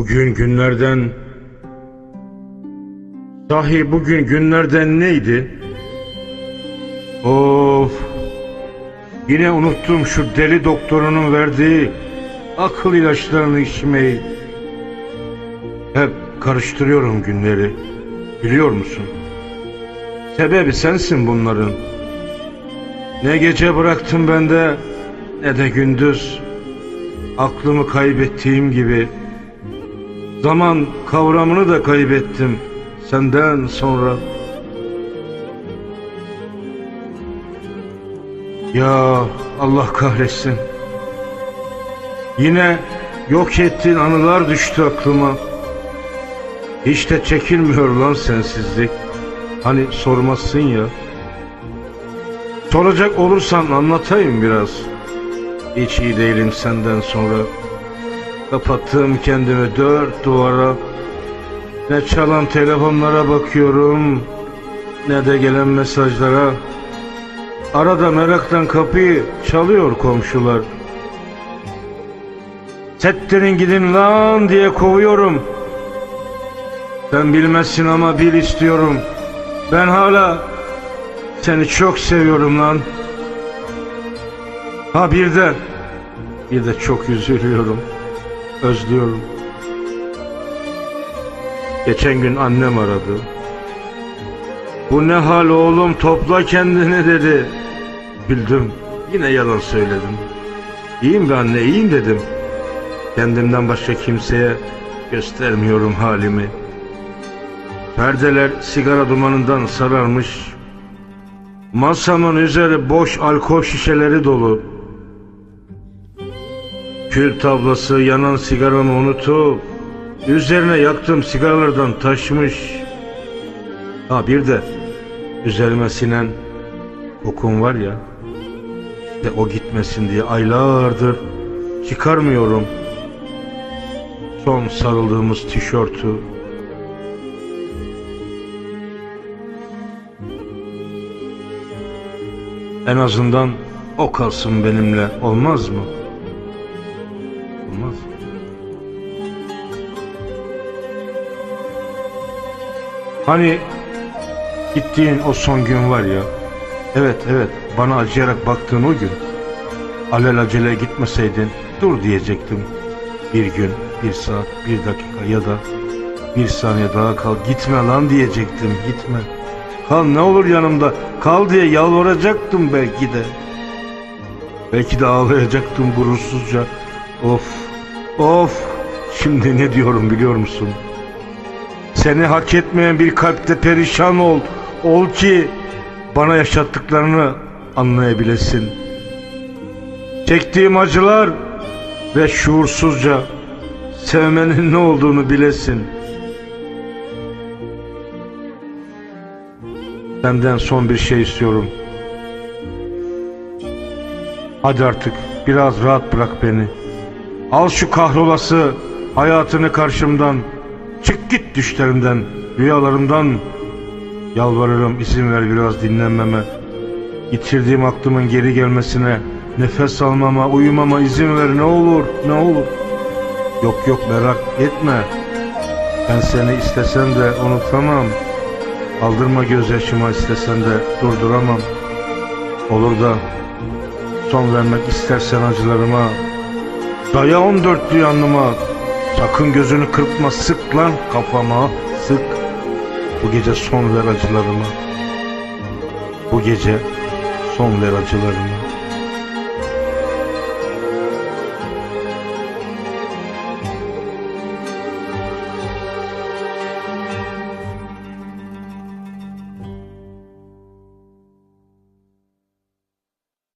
Bugün günlerden... Sahi bugün günlerden neydi? Of! Yine unuttum şu deli doktorunun verdiği akıl ilaçlarını içmeyi. Hep karıştırıyorum günleri. Biliyor musun? Sebebi sensin bunların. Ne gece bıraktım bende ne de gündüz. Aklımı kaybettiğim gibi zaman kavramını da kaybettim senden sonra. Ya Allah kahretsin. Yine yok ettiğin anılar düştü aklıma. Hiç de çekilmiyor lan sensizlik. Hani sormazsın ya. Soracak olursan anlatayım biraz. Hiç iyi değilim senden sonra. Kapattım kendimi dört duvara. Ne çalan telefonlara bakıyorum, ne de gelen mesajlara. Arada meraktan kapıyı çalıyor komşular. Settirin gidin lan diye kovuyorum. Sen bilmezsin ama bil istiyorum. Ben hala seni çok seviyorum lan. Ha bir de bir de çok üzülüyorum. Özlüyorum. Geçen gün annem aradı. Bu ne hal oğlum topla kendini dedi. Güldüm. Yine yalan söyledim. İyiyim be anne iyiyim dedim. Kendimden başka kimseye göstermiyorum halimi. Perdeler sigara dumanından sararmış. Masamın üzeri boş alkol şişeleri dolu. Kül tablası yanan sigaramı unutup üzerine yaktığım sigaralardan taşmış. Ha bir de üzerime sinen kokun var ya de o gitmesin diye aylardır çıkarmıyorum. Son sarıldığımız tişörtü En azından o kalsın benimle olmaz mı? Olmaz. Hani gittiğin o son gün var ya. Evet evet bana acıyarak baktığın o gün. Alelacele gitmeseydin dur diyecektim. Bir gün, bir saat, bir dakika ya da bir saniye daha kal. Gitme lan diyecektim gitme. Kal ne olur yanımda kal diye yalvaracaktım belki de. Belki de ağlayacaktım gurursuzca. Of of şimdi ne diyorum biliyor musun? Seni hak etmeyen bir kalpte perişan ol. Ol ki bana yaşattıklarını anlayabilesin. Çektiğim acılar ve şuursuzca sevmenin ne olduğunu bilesin. Senden son bir şey istiyorum. Hadi artık biraz rahat bırak beni. Al şu kahrolası hayatını karşımdan. Çık git düşlerimden, rüyalarımdan. Yalvarırım izin ver biraz dinlenmeme. Yitirdiğim aklımın geri gelmesine, nefes almama, uyumama izin ver ne olur, ne olur. Yok yok merak etme. Ben seni istesem de unutamam. Aldırma gözyaşıma istesen de durduramam. Olur da son vermek istersen acılarıma. Daya on dörtlü yanıma. Sakın gözünü kırpma sık lan kafama sık. Bu gece son ver acılarıma. Bu gece son ver acılarıma.